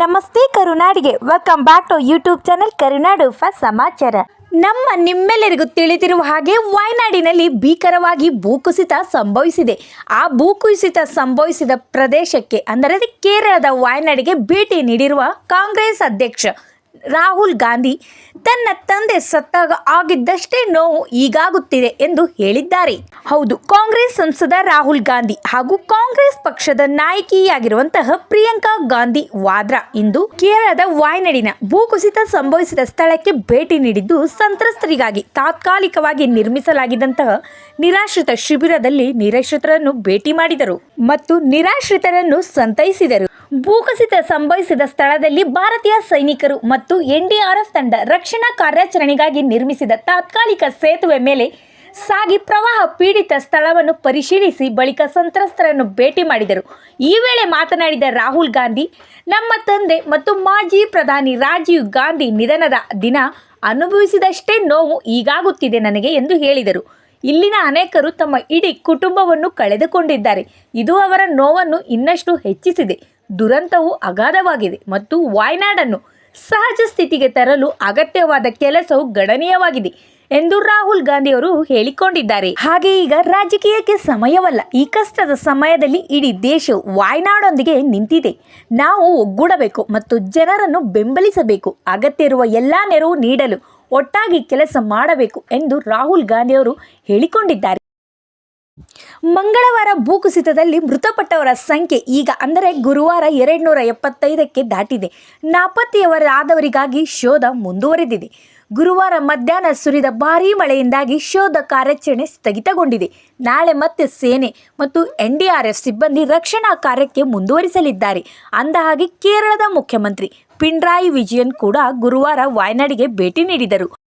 ನಮಸ್ತೆ ಕರುನಾಡಿಗೆ. Welcome back to YouTube channel Karunadu first ಸಮಾಚಾರ. ನಮ್ಮ ನಿಮ್ಮೆಲ್ಲರಿಗೂ ತಿಳಿದಿರುವ ಹಾಗೆ ವಾಯನಾಡಿನಲ್ಲಿ ಭೀಕರವಾಗಿ ಭೂಕುಸಿತ ಸಂಭವಿಸಿದೆ. ಆ ಭೂಕುಸಿತ ಸಂಭವಿಸಿದ ಪ್ರದೇಶಕ್ಕೆ ಅಂದರೆ ಕೇರಳದ ವಾಯನಾಡಿಗೆ ಭೇಟಿ ನೀಡಿರುವ ಕಾಂಗ್ರೆಸ್ ಅಧ್ಯಕ್ಷ ರಾಹುಲ್ ಗಾಂಧಿ ತನ್ನ ತಂದೆ ಸತ್ತಾಗ ಆಗಿದ್ದಷ್ಟೇ ನೋವು ಈಗಾಗುತ್ತಿದೆ ಎಂದು ಹೇಳಿದ್ದಾರೆ. ಹೌದು, ಕಾಂಗ್ರೆಸ್ ಸಂಸದ ರಾಹುಲ್ ಗಾಂಧಿ ಹಾಗೂ ಕಾಂಗ್ರೆಸ್ ಪಕ್ಷದ ನಾಯಕಿಯಾಗಿರುವಂತಹ ಪ್ರಿಯಾಂಕಾ ಗಾಂಧಿ ವಾದ್ರಾ ಇಂದು ಕೇರಳದ ವಾಯ್ನಾಡಿನ ಭೂಕುಸಿತ ಸಂಭವಿಸಿದ ಸ್ಥಳಕ್ಕೆ ಭೇಟಿ ನೀಡಿದ್ದು ಸಂತ್ರಸ್ತರಿಗಾಗಿ ತಾತ್ಕಾಲಿಕವಾಗಿ ನಿರ್ಮಿಸಲಾಗಿದ್ದಂತಹ ನಿರಾಶ್ರಿತ ಶಿಬಿರದಲ್ಲಿ ನಿರಾಶ್ರಿತರನ್ನು ಭೇಟಿ ಮಾಡಿದರು ಮತ್ತು ನಿರಾಶ್ರಿತರನ್ನು ಸಂತೈಸಿದರು. ಭೂಕುಸಿತ ಸಂಭವಿಸಿದ ಸ್ಥಳದಲ್ಲಿ ಭಾರತೀಯ ಸೈನಿಕರು ಮತ್ತು ಎನ್ಡಿಆರ್ಎಫ್ ತಂಡ ರಕ್ಷಣಾ ಕಾರ್ಯಾಚರಣೆಗಾಗಿ ನಿರ್ಮಿಸಿದ ತಾತ್ಕಾಲಿಕ ಸೇತುವೆ ಮೇಲೆ ಸಾಗಿ ಪ್ರವಾಹ ಪೀಡಿತ ಸ್ಥಳವನ್ನು ಪರಿಶೀಲಿಸಿ ಬಳಿಕ ಸಂತ್ರಸ್ತರನ್ನು ಭೇಟಿ ಮಾಡಿದರು. ಈ ವೇಳೆ ಮಾತನಾಡಿದ ರಾಹುಲ್ ಗಾಂಧಿ, ನಮ್ಮ ತಂದೆ ಮತ್ತು ಮಾಜಿ ಪ್ರಧಾನಿ ರಾಜೀವ್ ಗಾಂಧಿ ನಿಧನದ ದಿನ ಅನುಭವಿಸಿದಷ್ಟೇ ನೋವು ಈಗಾಗುತ್ತಿದೆ ನನಗೆ ಎಂದು ಹೇಳಿದರು. ಇಲ್ಲಿನ ಅನೇಕರು ತಮ್ಮ ಇಡೀ ಕುಟುಂಬವನ್ನು ಕಳೆದುಕೊಂಡಿದ್ದಾರೆ. ಇದು ಅವರ ನೋವನ್ನು ಇನ್ನಷ್ಟು ಹೆಚ್ಚಿಸಿದೆ. ದುರಂತವು ಅಗಾಧವಾಗಿದೆ ಮತ್ತು ವಾಯ್ನಾಡನ್ನು ಸಹಜ ಸ್ಥಿತಿಗೆ ತರಲು ಅಗತ್ಯವಾದ ಕೆಲಸವು ಗಣನೀಯವಾಗಿದೆ ಎಂದು ರಾಹುಲ್ ಗಾಂಧಿ ಅವರು ಹೇಳಿಕೊಂಡಿದ್ದಾರೆ. ಹಾಗೆ ಈಗ ರಾಜಕೀಯಕ್ಕೆ ಸಮಯವಲ್ಲ, ಈ ಕಷ್ಟದ ಸಮಯದಲ್ಲಿ ಇಡೀ ದೇಶವು ವಾಯ್ನಾಡೊಂದಿಗೆ ನಿಂತಿದೆ. ನಾವು ಒಗ್ಗೂಡಬೇಕು ಮತ್ತು ಜನರನ್ನು ಬೆಂಬಲಿಸಬೇಕು. ಅಗತ್ಯ ಇರುವ ಎಲ್ಲ ನೆರವು ನೀಡಲು ಒಟ್ಟಾಗಿ ಕೆಲಸ ಮಾಡಬೇಕು ಎಂದು ರಾಹುಲ್ ಗಾಂಧಿ ಅವರು ಹೇಳಿಕೊಂಡಿದ್ದಾರೆ. ಮಂಗಳವಾರ ಭೂಕುಸಿತದಲ್ಲಿ ಮೃತಪಟ್ಟವರ ಸಂಖ್ಯೆ ಈಗ ಅಂದರೆ ಗುರುವಾರ ಎರಡುನೂರ ಎಪ್ಪತ್ತೈದಕ್ಕೆ ದಾಟಿದೆ. ನಾಪತ್ತೆಯವರಾದವರಿಗಾಗಿ ಶೋಧ ಮುಂದುವರೆದಿದೆ. ಗುರುವಾರ ಮಧ್ಯಾಹ್ನ ಸುರಿದ ಭಾರೀ ಮಳೆಯಿಂದಾಗಿ ಶೋಧ ಕಾರ್ಯಾಚರಣೆ ಸ್ಥಗಿತಗೊಂಡಿದೆ. ನಾಳೆ ಮತ್ತೆ ಸೇನೆ ಮತ್ತು ಎನ್ಡಿಆರ್ಎಫ್ ಸಿಬ್ಬಂದಿ ರಕ್ಷಣಾ ಕಾರ್ಯಕ್ಕೆ ಮುಂದುವರಿಸಲಿದ್ದಾರೆ. ಅಂದಹಾಗೆ ಕೇರಳದ ಮುಖ್ಯಮಂತ್ರಿ ಪಿಣರಾಯಿ ವಿಜಯನ್ ಕೂಡ ಗುರುವಾರ ವಾಯನಾಡಿಗೆ ಭೇಟಿ ನೀಡಿದರು.